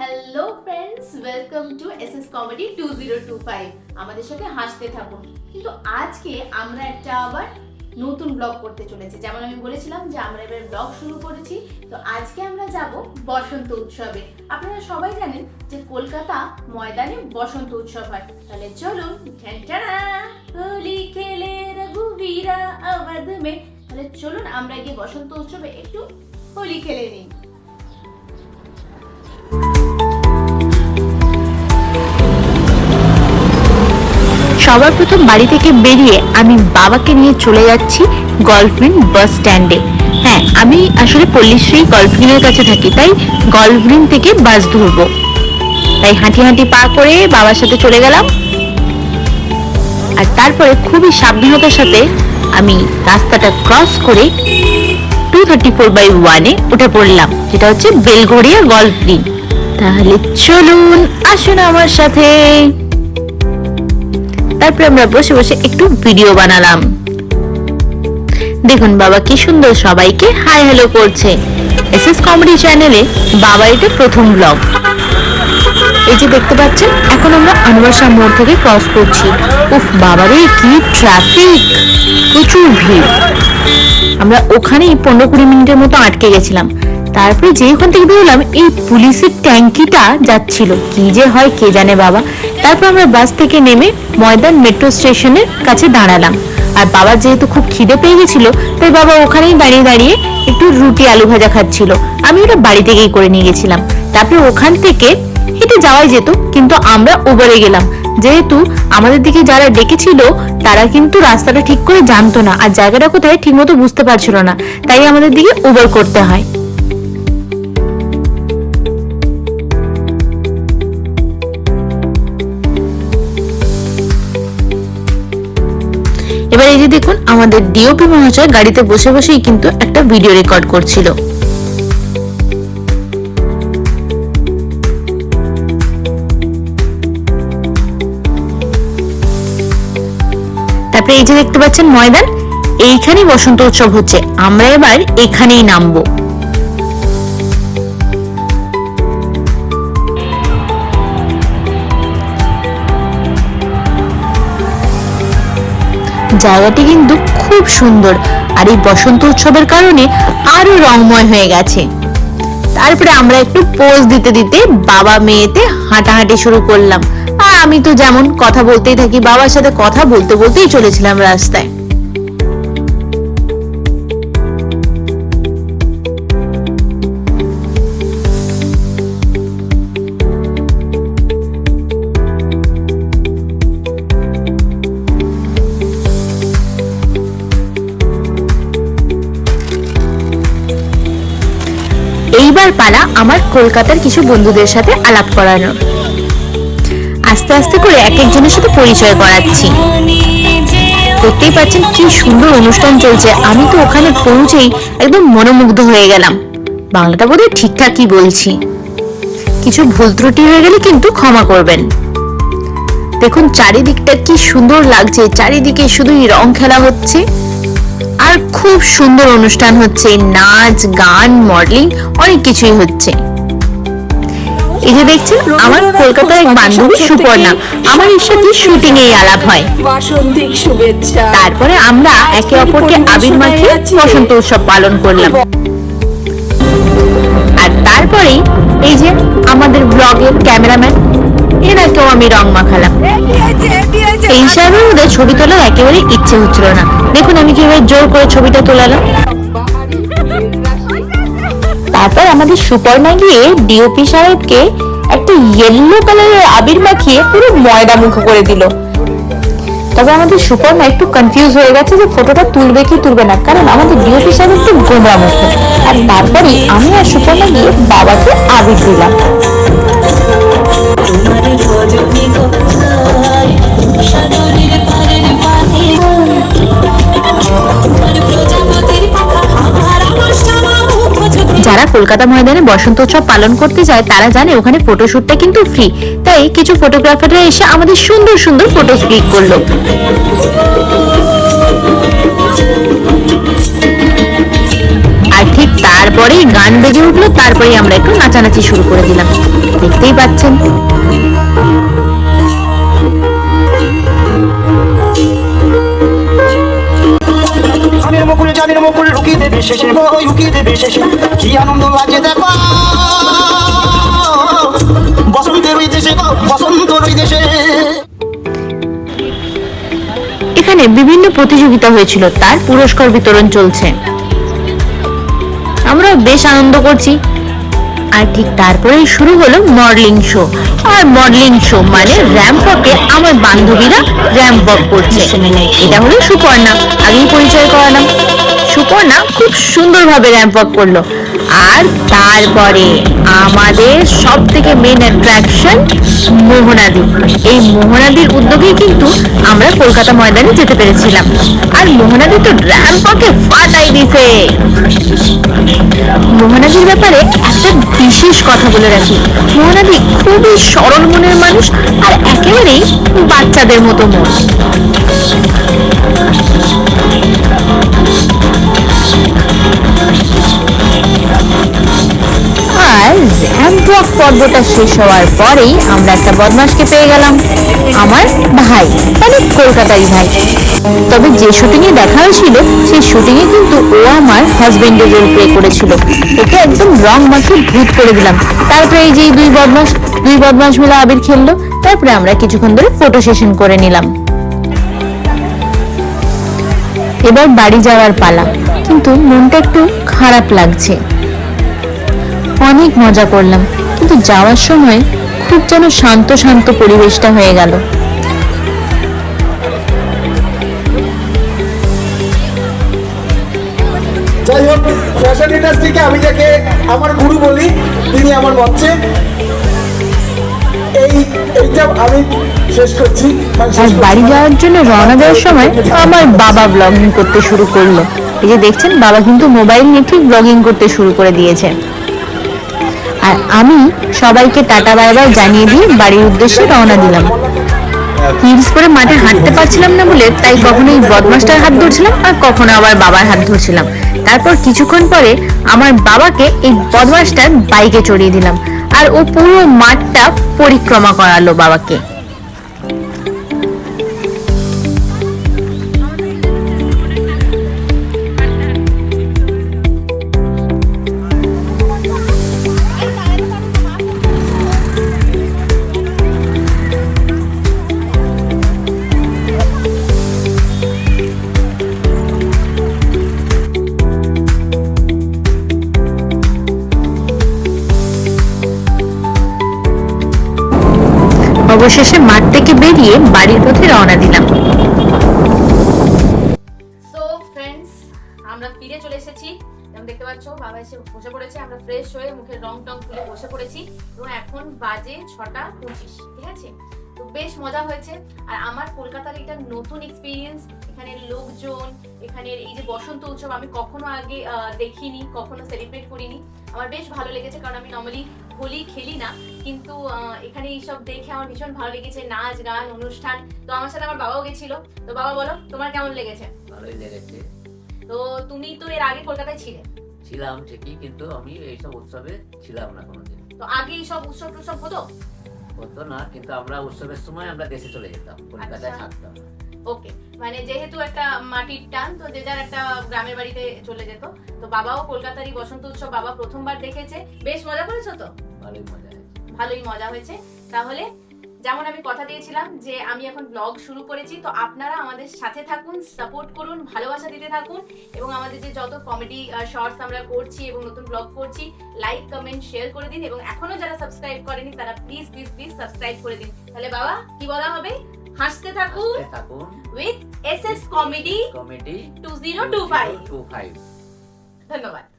Hello friends welcome to SS comedy two zero two five আমাদের সাথে হাসতে থাকুন। কিন্তু আজকে আমরা একটা আবার নতুন ব্লগ করতে চলেছি। যেমন আমি বলেছিলাম যে আমরা এবার ব্লগ শুরু করেছি। তো আজকে আমরা যাব বসন্ত উৎসবে। আপনারা সবাই জানেন যে কলকাতা ময়দানে বসন্ত উৎসব হয়। তাহলে চলুন হোলি খেলে রঘুবীরা আবাদ মে। তাহলে চলুন, আমরা গিয়ে বসন্ত উৎসবে একটু হোলি খেলে নিই। সবার প্রথম বাড়ি থেকে বেরিয়ে আমি বাবাকে নিয়ে চলে যাচ্ছি গল্ফগ্রিন বাস স্ট্যান্ডে। হ্যাঁ আমি আসলে পল্লীশ্রী গল্ফগ্রিনের কাছে থাকি, তাই গল্ফগ্রিন থেকে বাস ধরবো। তাই হাঁটি হাঁটি পা করে বাবার সাথে চলে গেলাম। আর তারপরে খুবই সাবধানতার সাথে আমি রাস্তাটা ক্রস করে টু থার্টি ফোর বাই ওয়ানে উঠে পড়লাম, যেটা হচ্ছে বেলঘড়িয়া গল্ফ গ্রিন তাহলে চলুন, আসুন আমার সাথে। তারপরে আমরা বসে বসে একটু ভিডিও বানালাম। দেখুন বাবা কি সুন্দর সবাইকে হাই হ্যালো করছে। এস এস কমেডি চ্যানেলে বাবা এটা প্রথম ব্লগ এই যে দেখতে পাচ্ছেন, এখন আমরা আনোয়ারশা মোড় থেকে ক্রস করছি। উফ বাবারে কি ট্রাফিক প্রচুর ভিড়। আমরা ওখানেই পনেরো কুড়ি মিনিটের মতো আটকে গেছিলাম। তারপরে যে ওখান থেকে বেরোলাম, এই পুলিশের ট্যাঙ্কিটা যাচ্ছিল। কি যে হয় কে জানে বাবা। তারপর আমরা বাস থেকে নেমে ময়দান মেট্রো স্টেশনের কাছে দাঁড়ালাম। আর বাবা যেহেতু খুব খিদে পেয়ে গেছিল, তাই বাবা ওখানেই দাঁড়িয়ে দাঁড়িয়ে একটু রুটি আলু ভাজা খাচ্ছিল। আমি ওটা বাড়ি থেকেই করে নিয়ে গেছিলাম। তারপরে ওখান থেকে হেঁটে যাওয়াই যেত, কিন্তু আমরা উবরে গেলাম। যেহেতু আমাদের দিকে যারা ডেকেছিল, তারা কিন্তু রাস্তাটা ঠিক করে জানতো না, আর জায়গাটা কোথায় ঠিকমতো বুঝতে পারছিল না। তাই আমাদের দিকে উবার করতে হয়। এবার এই যে দেখুন, আমাদের ডিওপি মহাশয় গাড়িতে বসে বসেই কিন্তু একটা ভিডিও রেকর্ড করছিল। তারপরে এই যে দেখতে পাচ্ছেন ময়দান, এইখানেই বসন্ত উৎসব হচ্ছে। আমরা এবার এখানেই নামবো। জায়গাটি কিন্তু খুব সুন্দর। আর এই বসন্ত উৎসবের কারণে আরও রংময় হয়ে গেছে। তারপরে আমরা একটু পোজ দিতে দিতে বাবা মেয়েতে হাঁটাহাঁটি শুরু করলাম। আর আমি তো যেমন কথা বলতেই থাকি, বাবার সাথে কথা বলতে বলতেই চলেছিলাম রাস্তায়। পালা আমার কলকাতার কিছু বন্ধুদের সাথে আলাপ করানোর আস্তে আস্তে করে এক একজনের সাথে পরিচয় করাচ্ছি। দেখতেই পাচ্ছেন কি সুন্দর অনুষ্ঠান চলছে। আমি তো ওখানে পৌঁছেই একদম মনোমুগ্ধ হয়ে গেলাম। বাংলাটা বোধহয় ঠিকঠাকই বলছি। কিছু ভুল ত্রুটি হয়ে গেলে কিন্তু ক্ষমা করবেন। দেখুন, চারিদিকটা কি সুন্দর লাগছে। চারিদিকে শুধুই রং খেলা হচ্ছে। আর খুব সুন্দর অনুষ্ঠান হচ্ছে নাচ গান মডেলিং অনেক কিছুই হচ্ছে। এই যে দেখছেন আমার কলকাতার এক বান্ধবী সুপর্ণা আমার এর সাথে শুটিং আলাপ হয়। বাসন্তিক শুভেচ্ছা। তারপরে আমরা একে অপরকে আবির মাখিয়ে বসন্ত উৎসব পালন করলাম। আর তারপরেই এই যে আমাদের ব্লগের ক্যামেরাম্যান এনাকেও আমি রং মাখালাম। এই হিসাবে ওদের ছবি তোলার একেবারে ইচ্ছে হচ্ছিল না। দেখুন আমি কীভাবে জোর করে ছবিটা তোলালাম। তারপর আমাদের সুপর্ণা গিয়ে ডিওপি সাহেবকে একটা ইয়েলো কালারের আবির মাখিয়ে পুরো ময়দা মুখ করে দিল। তবে আমাদের সুপর্ণা একটু কনফিউজ হয়ে গেছে যে ফটোটা তুলবে কি তুলবে না, কারণ আমাদের ডিওপি সাহেব একটু গোমরা মুখ আর তারপরে আমি আর সুপর্ণা গিয়ে বাবাকে আবির দিলাম। যারা কলকাতা ময়দানে বসন্ত উৎসব পালন করতে যায়, তারা জানে ওখানে ফটোশুটটা কিন্তু ফ্রি তাই কিছু ফটোগ্রাফাররা এসে আমাদের সুন্দর সুন্দর ফটো ক্লিক করল। আর ঠিক তারপরেই গান বেজে উঠল, তারপরেই আমরা একটু নাচানাচি শুরু করে দিলাম। দেখতেই পাচ্ছেন। শেষে গো লুকিয়ে দেবে শেষে কি আনন্দ লাগছে দেখো। বসন্তের ওই দেশে গো বসন্তর ওই দেশে। এখানে বিভিন্ন প্রতিযোগিতা হয়েছিল, তার পুরস্কার বিতরণ চলছে। আমরা বেশ আনন্দ করছি। আর ঠিক তারপরেই শুরু হলো মডেলিং শো। আর মডেলিং শো মানে র্যাম্প ওয়াকে আমার বান্ধবীরা র্যাম্প করছে। এটা হলো সুপর্ণা। আগেই পরিচয় করালাম। সুপর্ণা খুব সুন্দরভাবে র্যাম্প ওয়াক করল। আর তারপরে আমাদের সব থেকে মেন অ্যাট্রাকশন মোহনাদি। এই মোহনাদির উদ্যোগেই কিন্তু আমরা কলকাতা ময়দানে যেতে পেরেছিলাম। আর মোহনাদি তো র্যাম্প ওয়াকে ফাটাই দিছে। মোহনাদির ব্যাপারে একটা বিশেষ কথা বলে রাখি। মোহনাদি খুবই সরল মনের মানুষ আর একেবারেই বাচ্চাদের মতো মন। র্যাম্প পর্বটা শেষ হওয়ার পরেই আমরা একটা বদমাসকে পেয়ে গেলাম, আমার ভাই মানে কলকাতারই ভাই। তবে যে শুটিং এ দেখা হয়েছিল, সেই শুটিং এ কিন্তু ও আমার হাজবেন্ডের রোল প্লে করেছিল। ওকে একদম রং মাখিয়ে ভূত করে দিলাম। তারপরে এই যে দুই বদমাস দুই বদমাস মিলে আবির খেললো। তারপরে আমরা কিছুক্ষণ ধরে ফটো সেশন করে নিলাম। এবার বাড়ি যাওয়ার পালা। কিন্তু মনটা একটু খারাপ লাগছে। অনেক মজা করলাম কিন্তু যাওয়ার সময় খুব যেন শান্ত শান্ত পরিবেশটা হয়ে গেল। যাই হোক ফ্যাশন ইন্ডাস্ট্রিকে আমি যাকে আমার গুরু বলি তিনি আমার মঞ্চে। এই এইটা আমি শেষ করছি মানে আর বাড়ি যাওয়ার জন্য রওনা দেওয়ার সময় আমার বাবা ব্লগিং করতে শুরু করল। এই যে দেখছেন বাবা কিন্তু মোবাইল নিয়ে ঠিক ব্লগিং করতে শুরু করে দিয়েছে। আর আমি সবাইকে টাটা বাই বাই জানিয়ে দিয়ে বাড়ির উদ্দেশ্যে রওনা দিলাম। হিলস করে মাঠে হাঁটতে পারছিলাম না বলে তাই কখনো এই বদমাসটার হাত ধরছিলাম আর কখনো আবার বাবার হাত ধরছিলাম। তারপর কিছুক্ষণ পরে আমার বাবাকে এই বদমাসটার বাইকে চড়িয়ে দিলাম। আর ও পুরো মাঠটা পরিক্রমা করালো বাবাকে। অবশেষে মাঠ থেকে বেরিয়ে বাড়ির পথে রওনা দিলাম। আমরা ফিরে চলে এসেছি। যেমন দেখতে পাচ্ছ, বাবা এসে বসে পড়েছে। আমরা ফ্রেশ হয়ে মুখের রং টং তুলে বসে পড়েছি। এবং এখন বাজে ছটা পঁচিশ, ঠিক আছে? তো বেশ মজা হয়েছে। আর আমার কলকাতার এটা নতুন এক্সপিরিয়েন্স এখানের লোকজন এখানের এই যে বসন্ত উৎসব, আমি কখনো আগে দেখিনি, কখনো সেলিব্রেট করিনি। আমার বেশ ভালো লেগেছে। কারণ আমি নর্মালি হোলি খেলি না। কিন্তু এখানে এইসব দেখে আমার ভীষণ ভালো লেগেছে নাচ গান অনুষ্ঠান। তো আমার সাথে আমার বাবাও গেছিল। তো বাবা বলো তোমার কেমন লেগেছে? ভালোই লেগেছে। তো তুমি তো এর আগে কলকাতায় ছিলে? ছিলাম ঠিকই কিন্তু আমি এইসব উৎসবে ছিলাম না কোনোদিন। তো আগে এই সব উৎসব টুৎসব হতো? হতো না কিন্তু আমরা উৎসবের সময় আমরা দেশে চলে যেতাম কলকাতায় আচ্ছা। থাকতাম। ওকে মানে যেহেতু একটা মাটির টান তো যে যার একটা গ্রামের বাড়িতে চলে যেত। তো বাবাও কলকাতারই বসন্ত উৎসব বাবা প্রথমবার দেখেছে। বেশ মজা করেছ তো? ভালোই মজা। ভালোই মজা হয়েছে। তাহলে যেমন আমি কথা দিয়েছিলাম যে আমি এখন ব্লগ শুরু করেছি তো আপনারা আমাদের সাথে থাকুন সাপোর্ট করুন ভালোবাসা দিতে থাকুন এবং আমাদের যে যত কমেডি শর্টস আমরা করছি এবং নতুন ব্লগ করছি লাইক কমেন্ট শেয়ার করে দিন এবং এখনও যারা সাবস্ক্রাইব করেনি তারা প্লিজ প্লিজ প্লিজ সাবস্ক্রাইব করে দিন। তাহলে বাবা কি বলা হবে? হাসতে থাকুন থাকুন with S S comedy committee two zero two five two five ধন্যবাদ।